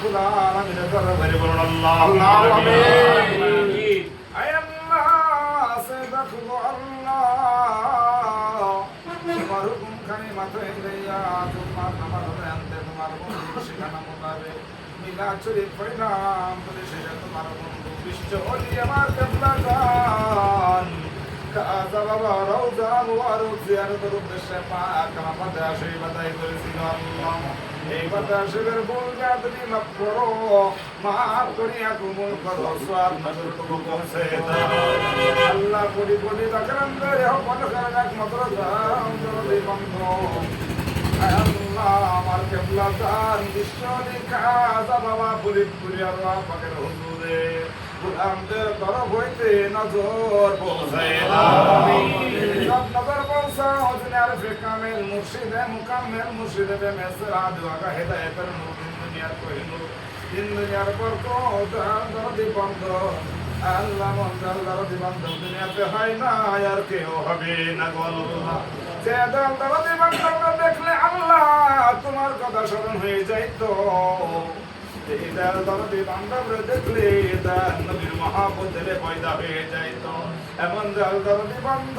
রব্বুল আলামিনের দরবারে বলুন আল্লাহ আমিন। আয় আল্লাহ সে দেখো আল্লাহ তোমার হুকুম খানি মাথায় লইয়া তোমার নামাজ আনতে তোমার বন্ধু সেখানে মোতাবে মিলা বলে আমার আমার এই বাতাসের বলগা তুমি মাফ করো মাফ করিয়া কুমল করো সব নজর পৌঁছে দাও আল্লাহ কোটি কোটি করে হোক মনে করে এক মাত্র দাম জলদি বন্ধ আল্লাহ আমার কেবলা দান বিশ্ব কাজা বাবা পুলিশ পুরিয়ার পাকের হুজুরে গুলামদের তরফ হইতে নজর পৌঁছায় দাও সব নজর পৌঁছাও জিনার ফে কামেল মুর্শিদে মুকাম্মেল মুর্শিদে মেসরা দুয়াগা হেদায়েতের নূর দিন দুনিয়ার কহিনুর দিন দুনিয়ার পর কো দরদি বন্ধ আল্লাহ মন্দ আল্লাহ রদি বন্ধ দুনিয়াতে হয় না আর কেউ হবে না গো আল্লাহ যে দল দরদি বন্ধ দেখলে আল্লাহ তোমার কথা স্মরণ হয়ে যাইতো দল দরদি বান্ধবরে দেখলে তার নবীর মহাবুদ্ধে পয়দা হয়ে যাইতো। এমন দল দরদি বন্ধ।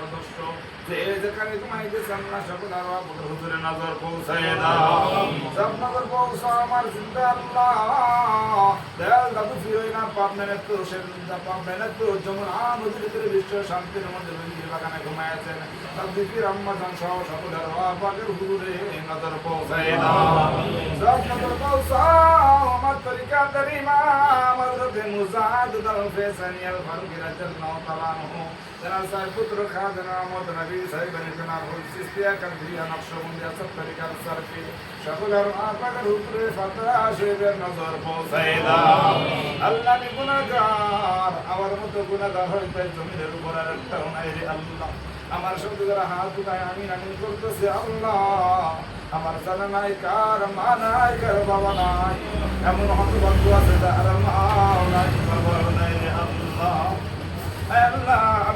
সদস্য যে যেখানে তোমায় গেছে আল্লাহ সকল আর হুজুরে নজর পৌঁছায় দাও। সব নগর পৌঁছা আমার জিন্দা আল্লাহ। দয়াল দাদু ফিরোই না পাপ মেনে তো সে পাপ মেনে তো যেমন নদীর ভিতরে বিশ্ব শান্তির মধ্যে নদীর বাগানে ঘুমাইছেন সব দিকির আম্মা জান সহ সকল আর আপনার হুজুরে নজর পৌঁছায় দাও। সব নজর পৌঁছাও আমার তরিকা দরিমা আমার রবে মুজাদ দল ফেসানিয়াল ফারুক রাদিয়াল্লাহু তাআলা পুত্র খাদেম আহমদ নবী সাহেব আলী জনাব হুল সিস্তিয়া কালভিয়া নকশবন্দি সব তরিকার সরফি সকল আর আপনাদের হুজুরে ফাতরা শরীফের নজর পৌঁছায় দাও আল্লাহ আমি গুনাহগার আমার মতো গুনাহগার হইতে জমিনের উপর আর একটাও নাই রে আল্লাহ আমার সঙ্গে যারা হাত উঠায় আমি আমিন করতেছি আল্লাহ আমার জানা নাই কার মা নাই কার বাবা নাই এমন হত বন্ধু আছে যার মাও নাই বাবাও নাই রে আল্লাহ আল্লাহ আমি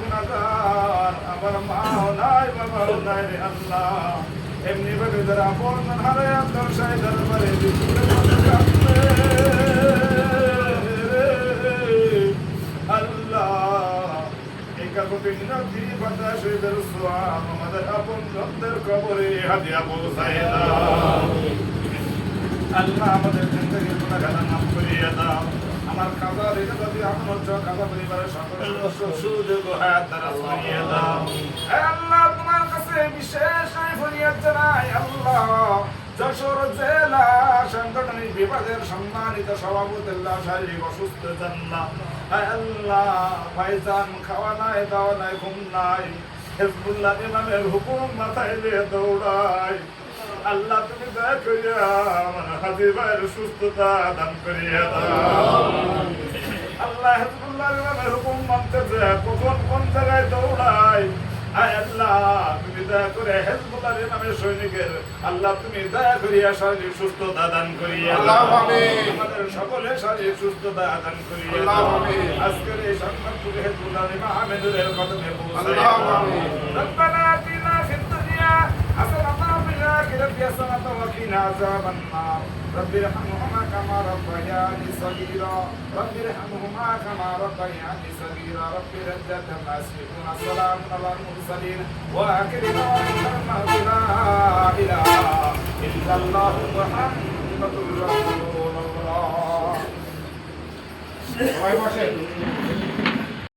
গুণাগার আমার মাও নাই বাবাও নাই আল্লাহ। এমনি ভাবে যারা আপন হারে আপনার সাই দরবারে আল্লাহ। এই কাকুকে মিনতি বাতাসে দরসওয়াম আমাদের আপন রব্দের কবরে হাদিয়া আল্লাহ, আমাদের জিন্দগির গুনাহগার মাফ করিয়ে দাও। আমার কাজা রেখে যদি আমার হচ্ছে কাজা পরিবারের সকল সুযোগ হায়াত দ্বারা সরিয়ে দাও। আল্লাহ, তোমার কাছে বিশেষ ফরিয়াদ জানাই। আল্লাহ, যশোর জেলা সাংগঠনিক বিভাগের সম্মানিত সভাপতি আল্লাহ শারীরিক অসুস্থ জান্না আল্লাহ, ভাইজান খাওয়া নাই, দাওয়া নাই, ঘুম নাই। হেজবুল্লাহ ইমামের হুকুম মাথায় নিয়ে দৌড়ায় আল্লাহ, তুমি দয়া করিয়া হাজির সুস্থতা দান আল্লাহ তুমি দয়া শারীরিক সুস্থতা দান করিয়া আমাদের সকলে শারীরিক সুস্থতা দান করিয়া। আজকের এই তুমি হেজবুল্লাহ। وقنا عذاب النار رب ارحمهما كما ربياني صغيرا. رب ارحمهما كما ربياني صغيرا. رب رد تماسيحنا يصفون على المرسلين. واخر دعوانا لا إله إلا الله محمد رسول الله.